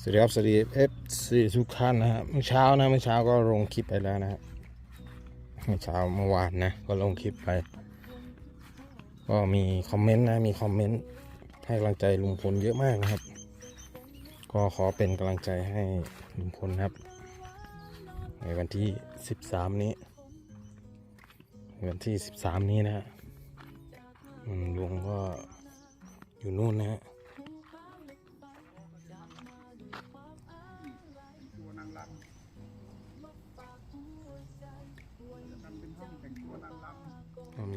สวัสดีครับสวัสดีเอฟซีทุกท่านนะฮะเมื่อเช้านะเมื่อเช้าก็ลงคลิปไปแล้วนะฮะเมื่อเช้าเมื่อวานนะก็ลงคลิปไปก็มีคอมเมนต์นะมีคอมเมนต์ให้กำลังใจลุงพลเยอะมากนะครับ ก็ขอเป็นกำลังใจให้ลุงพลนะครับ ในวันที่ 13 นี้ในวันที่ 13 นี้นะฮะลุงก็อยู่นู่นนะฮะ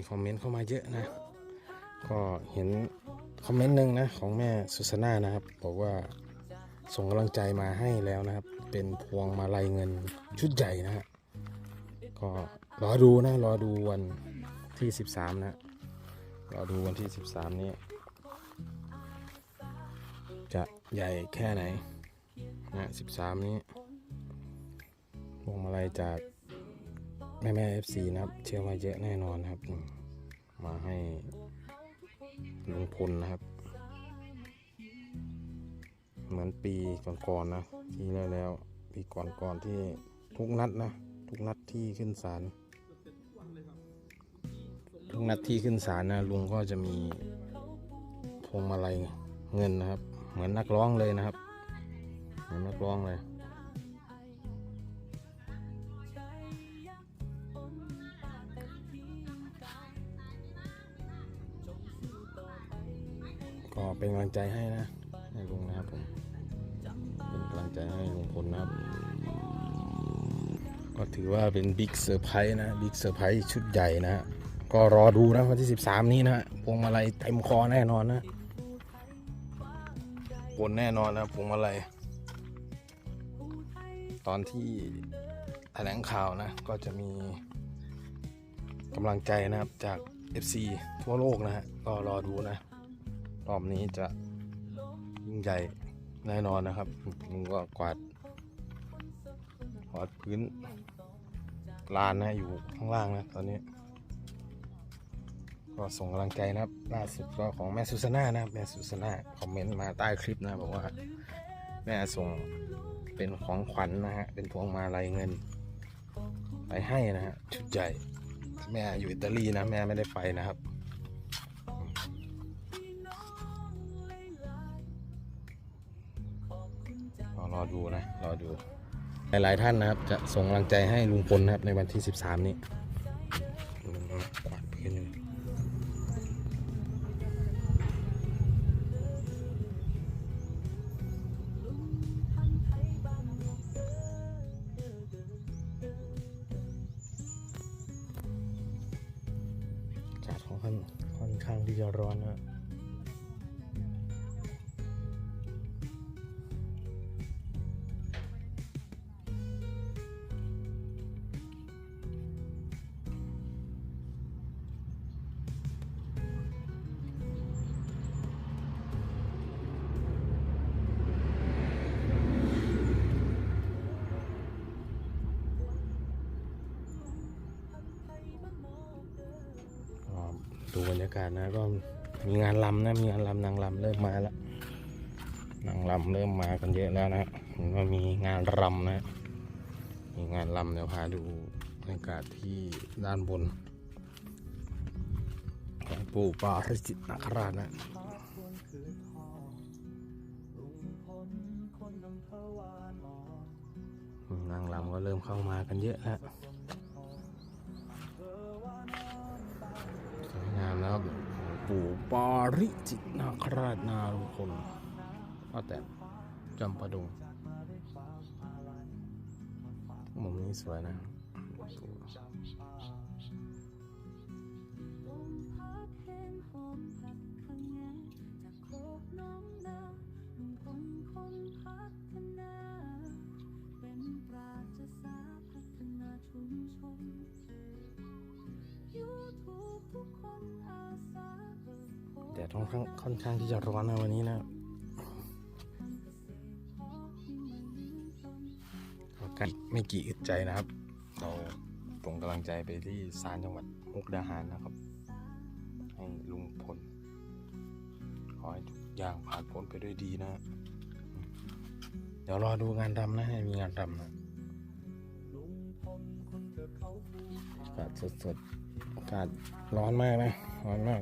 มีคอมเมนต์เข้ามาเยอะนะ ก็เห็นคอมเมนต์หนึ่งนะของแม่สุสนานะครับ บอกว่าส่งกำลังใจมาให้แล้วนะครับ เป็นพวงมาลัยเงินชุดใหญ่นะฮะก็รอดูนะรอดูวันที่ 13 นะรอดูวันที่ 13 นี้ จะใหญ่แค่ไหนนะ13 นี้พวงมาลัยจากแม่แม่เอฟซีนะครับ เชื่อว่าเยอะแน่นอนครับ มาให้ลุงพลนะครับ เหมือนปีก่อนๆนะทีแล้วแล้วๆปีก่อนๆที่ทุกนัดนะ ทุกนัดที่ขึ้นศาลทุกนัดที่ขึ้นศาลนะลุงก็จะมีพวงมาลัยเงินนะครับ เหมือนนักร้องเลยนะครับ เหมือนนักร้องเลย ก็เป็นกำลังใจให้นะให้ลุงนะครับผมเป็นกำลังใจให้ลุงพลนะครับ ก็ถือว่าเป็นบิ๊กเซอร์ไพรส์นะบิ๊กเซอร์ไพรส์ชุดใหญ่นะ ก็รอดูนะวันที่ 13 นี้นะฮะพวงมาลัยเต็มคอแน่นอนนะปนแน่นอนนะพวงมาลัยตอนที่แถลงข่าวนะ ก็จะมีกำลังใจนะครับจาก FC ทั่วโลกนะฮะก็รอดูนะ รอบนี้จะยิ่งใหญ่แน่นอนนะครับลุงก็กวาดกวาดพื้นลานนะอยู่ข้างล่างนะตอนนี้ ก็ส่งกำลังใจนะครับล่าสุดก็ของแม่สุสนานะแม่สุสนาคอมเมนต์มาใต้คลิปนะบอกว่า แม่ส่งเป็นของขวัญนะฮะเป็นพวงมาลัยเงิน ไปให้นะฮะชุดใหญ่แม่อยู่อิตาลีนะแม่ไม่ได้ไปนะครับ รอดูนะรอดู หลายๆท่านนะครับ จะส่งกำลังใจให้ลุงพลนะครับในวันที่ 13 นี้ลุงกวาดพื้นอยู่อากาศค่อนข้างค่อนข้างที่จะร้อนนะ ดูบรรยากาศนะก็มีงานลำนะมีงานลำนางลำเริ่มมาแล้วนางลำเริ่มมากันเยอะแล้วนะเห็นว่ามีงานรำนะมีงานลำเดี๋ยวพาดูบรรยากาศที่ด้านบนของปู่ปาริจิตนาคราชนะนางลำก็เริ่มเข้ามากันเยอะแล้ว ปู่ปาริจิตนาคราชนาลุงพลว่าแต่จำปาดงมุมนี้สวยนะแดดค่ อนข้างค่อนข้างที่จะร้อนนะวันนี้นะก,กันไม่กี่อึดใจนะครับ เราส่งกำลังใจไปที่ศาลจังหวัดมุกดาหารนะครับ ให้ลุงพลขอให้ทุกอย่างผ่านพ้นไปด้วยดีนะ เดี๋ยวรอดูงานรำนะให้มีงานรำนะอากาศสดๆอากาศร้อนมากนะ ร้อนมาก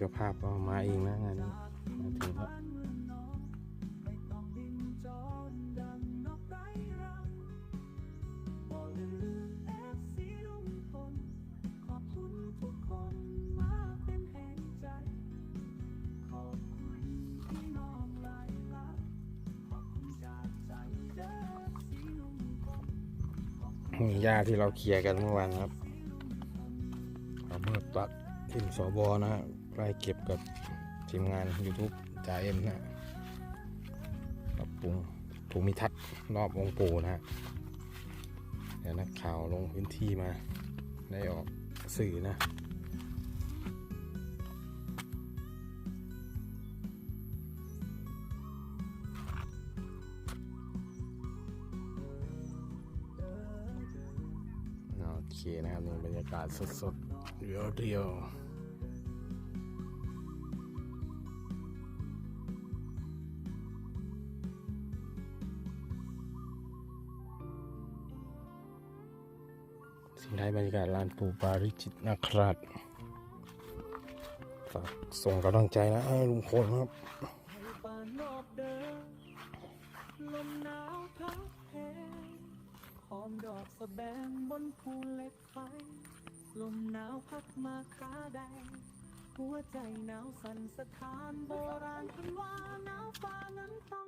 จ้าภาพก็มาเองนะงานนี้มาถึงแล้วมีหญ้าที่เราเคลียร์กันเมื่อวานครับเอาเมื่อตัดทีมสบอนะฮะ ไล่เก็บกับทีมงาน YouTube จ่าเอ็มนะปรับปรุงภูมิทัศน์รอบองค์ปู่นะฮะเดี๋ยวนักข่าวลงพื้นที่มา ได้ออกสื่อนะโอเคนะครับนี่บรรยากาศสดๆเรียวเทิ้งท้ายบรรยากาศลานปูปาริจิตนะครับฝากส่งกำลังใจนะให้ลุงพลครับลมหนาวพัดแผ่หอมดอกสะแบงบนภูเหล็กไฟ ลมหนาวพัดมาขาแดหัวใจหนาวสั่นสะท้านโบราณเพันว่าหนาวฟ้านั้นต้อง